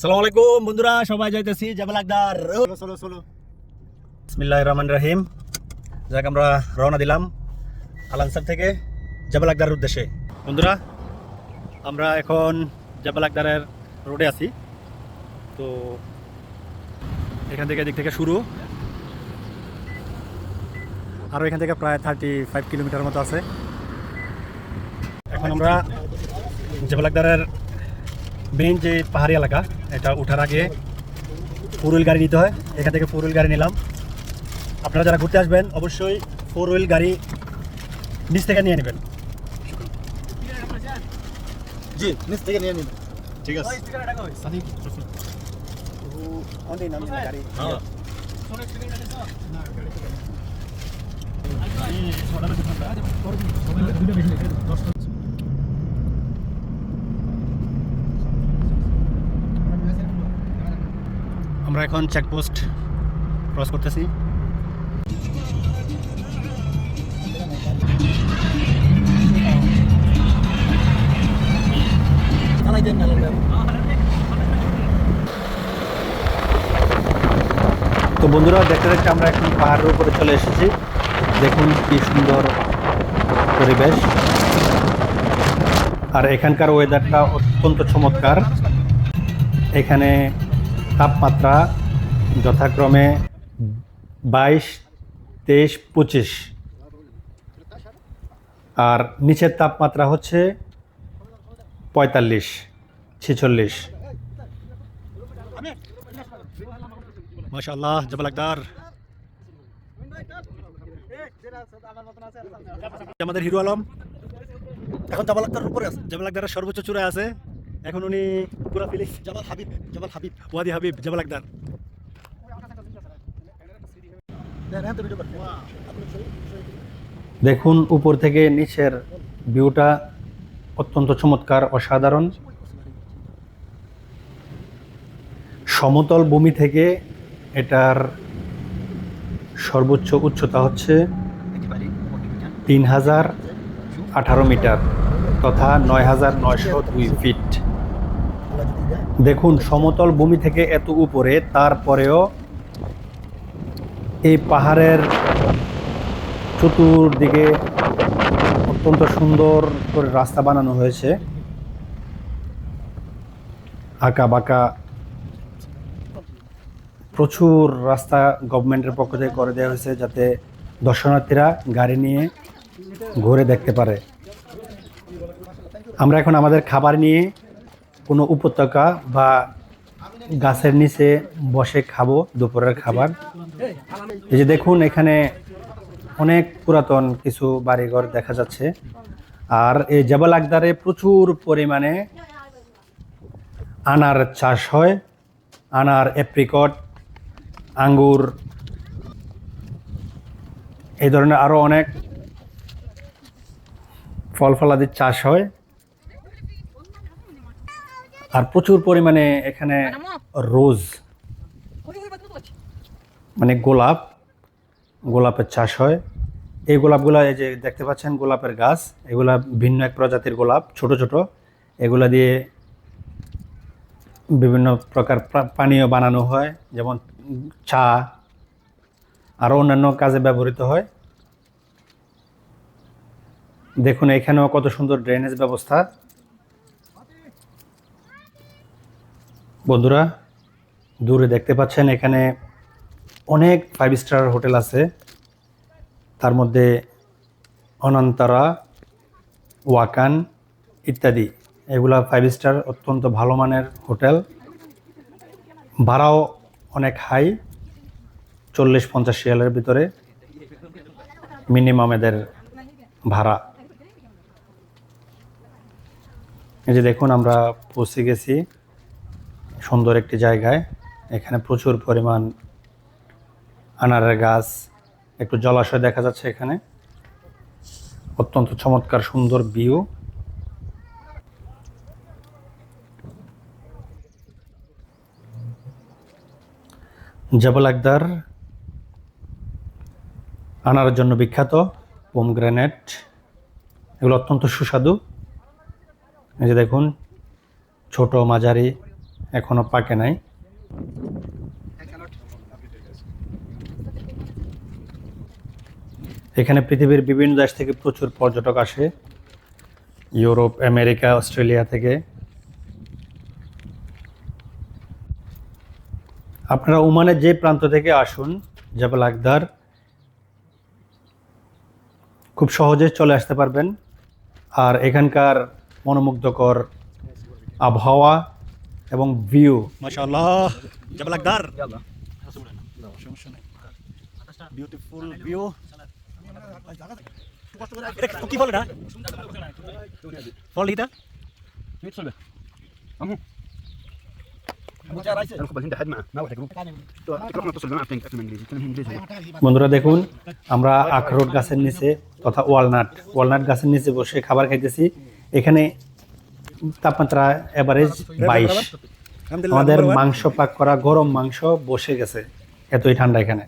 সালাম আলাইকুম বন্ধুরা সবাই যাইতেছি জাবেল আকদার চলো চলো বিসমিল্লাহ রহমান রহিম। যাক আমরা রওনা দিলাম আলানসার থেকে জাবেল উদ্দেশ্যে। বন্ধুরা আমরা এখন জাবেলাকদারের রোডে আছি। তো এখান থেকে এদিক থেকে শুরু। আরও এখান থেকে প্রায় থার্টি ফাইভ কিলোমিটার মতো আছে। এখন আমরা জাবেল আকদারের মেইন যে পাহাড়ি এলাকা এটা ওঠার আগে ফোর হুইল গাড়ি নিতে হয় এখান থেকে ফোর হুইল গাড়ি নিলাম আপনারা যারা ঘুরতে আসবেন অবশ্যই ফোর হুইল গাড়ি নিচ থেকে নিয়ে নেবেন জি নিচ থেকে নিয়ে নিন ঠিক আছে হ্যাঁ আমরা এখন চেকপোস্ট ক্রস করতেছি। তো বন্ধুরা, দেখতে দেখতে আমরা এখন পাহাড়ের উপরে চলে এসেছি। দেখুন কি সুন্দর পরিবেশ। আর এখানকার ওয়েদারটা অত্যন্ত চমৎকার। এখানে তাপমাত্রা যথাক্রমে বাইশ, তেইশ, পঁচিশ। আর নিচের তাপমাত্রা হচ্ছে পঁয়তাল্লিশ, ছেচল্লিশ। মাশাল্লাহ জবাল আমাদের হিরো আলম। এখন আক্তার উপরে আছে আক্তারের সর্বোচ্চ চূড়ায় আছে। এখন উনি পুরা ফিলিক্স জামাল হাবিব জামাল হাবিব। ওয়াদি হাবিব জামাল আক্তার দেখুন উপর থেকে নিচের ভিউটা অত্যন্ত চমৎকার অসাধারণ। সমতল ভূমি থেকে এটার সর্বোচ্চ উচ্চতা হচ্ছে তিন হাজার আঠারো মিটার তথা নয় হাজার নয়শো দুই ফিট। দেখুন, সমতল ভূমি থেকে এত উপরে, তারপরেও এই পাহাড়ের চতুর্দিকে অত্যন্ত সুন্দর করে রাস্তা বানানো হয়েছে। আঁকা বাঁকা প্রচুর রাস্তা গভর্নমেন্টের পক্ষ থেকে করে দেওয়া হয়েছে যাতে দর্শনার্থীরা গাড়ি নিয়ে ঘুরে দেখতে পারে। আমরা এখন আমাদের খাবার নিয়ে কোনো উপত্যকা বা গাছের নিচে বসে খাব দুপুরের খাবার। এই যে দেখুন, এখানে অনেক পুরাতন কিছু বাড়িঘর দেখা যাচ্ছে। আর এই জবাল আকদারে প্রচুর পরিমাণে আনার চাষ হয়। আনার অ্যাপ্রিকট আঙ্গুর, এই ধরনের আরও অনেক ফল ফলাদির চাষ হয়। আর প্রচুর পরিমাণে এখানে রোজ মানে গোলাপ, গোলাপের চাষ হয়। এই গোলাপগুলো এই যে দেখতে পাচ্ছেন, গোলাপের গাছ, এগুলা ভিন্ন এক প্রজাতির গোলাপ, ছোট ছোট। এগুলা দিয়ে বিভিন্ন প্রকার পানীয় বানানো হয়, যেমন চা আরও অন্যান্য কাজে ব্যবহৃত হয়। দেখুন, এখানেও কত সুন্দর ড্রেনেজ ব্যবস্থা। বন্ধুরা, দূরে দেখতে পাচ্ছেন এখানে অনেক ফাইভ স্টার হোটেল আছে। তার মধ্যে অনন্তরা, ওয়াকান ইত্যাদি। এগুলা ফাইভ স্টার অত্যন্ত ভালো মানের হোটেল। ভাড়াও অনেক হাই চল্লিশ পঞ্চাশ শিয়ালের ভিতরে। মিনিমাম এদের ভাড়া। এই যে দেখুন, আমরা পৌঁছে গেছি। সুন্দর একটি জায়গায়। এখানে প্রচুর পরিমাণ আনারের গাছ, একটু জলাশয় দেখা যাচ্ছে এখানে। অত্যন্ত চমৎকার সুন্দর ভিউ। জবল আকদার আনারের জন্য বিখ্যাত পোম গ্রেনেড এগুলো অত্যন্ত সুস্বাদু। এই যে দেখুন, ছোট মাঝারি এখনও পাকে নাই। এখানে পৃথিবীর বিভিন্ন দেশ থেকে প্রচুর পর্যটক আসে। ইউরোপ, আমেরিকা, অস্ট্রেলিয়া থেকে। আপনারা ওমানের যে প্রান্ত থেকে আসুন, জাবাল আকদার, খুব সহজে চলে আসতে পারবেন। আর এখানকার মনোমুগ্ধকর আবহাওয়া এবং ভিউ মাশাআল্লাহ। জাবাল আকদার বিউটিফুল ভিউ কি বলে না ফল এটা? বন্ধুরা দেখুন আমরা আখরোট গাছের নিচে তথা ওয়ালনাট। ওয়ালনাট গাছের নিচে বসে খাবার খাইতেছি। এখানে তাপমাত্রা এভারেজ বাইশ। আমাদের মাংস পাক করা গরম মাংস বসে গেছে এতই ঠান্ডা এখানে।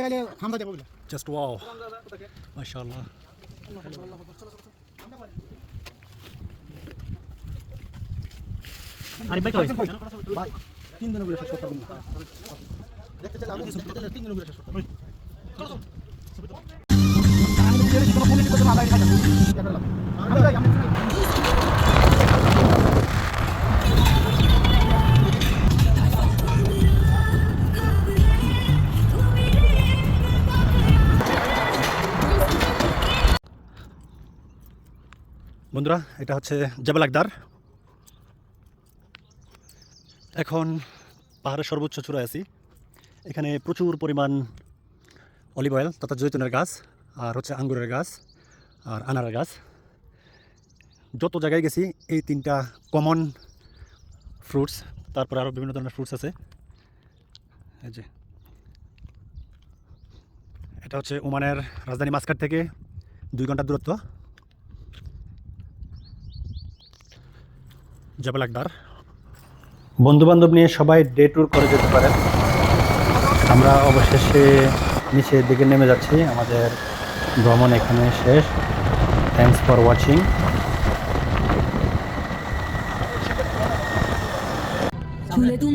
গেলে খামটা দেবো জাস্ট ওয়াও মাশাআল্লাহ। ভাই তিন দিন করে শেষ করতে পারব দেখতে চাইলে আমি তিন দিন করে শেষ করতে পারব। আমি যাই, আমি যাই। বন্ধুরা, এটা হচ্ছে জাবেল আকদার। এখন পাহাড়ের সর্বোচ্চ চূড়ায় আছি। এখানে প্রচুর পরিমাণ অলিভ অয়েল, তথা জৈতুনের গাছ, আর হচ্ছে আঙ্গুরের গাছ, আর আনারের গাছ। যত জায়গায় গেছি, এই তিনটা কমন ফ্রুটস তারপরে আরও বিভিন্ন ধরনের ফ্রুটস আছে। এই যে। এটা হচ্ছে ওমানের রাজধানী মাস্কাট থেকে দুই ঘণ্টার দূরত্ব। জাবেল আকদার বন্ধু বান্ধব নিয়ে সবাই ডে ট্যুর করে যেতে পারেন আমরা অবশেষে নিচের দিকে নেমে যাচ্ছি আমাদের ভ্রমণ এখানে শেষ থ্যাংকস ফর ওয়াচিং झूले तू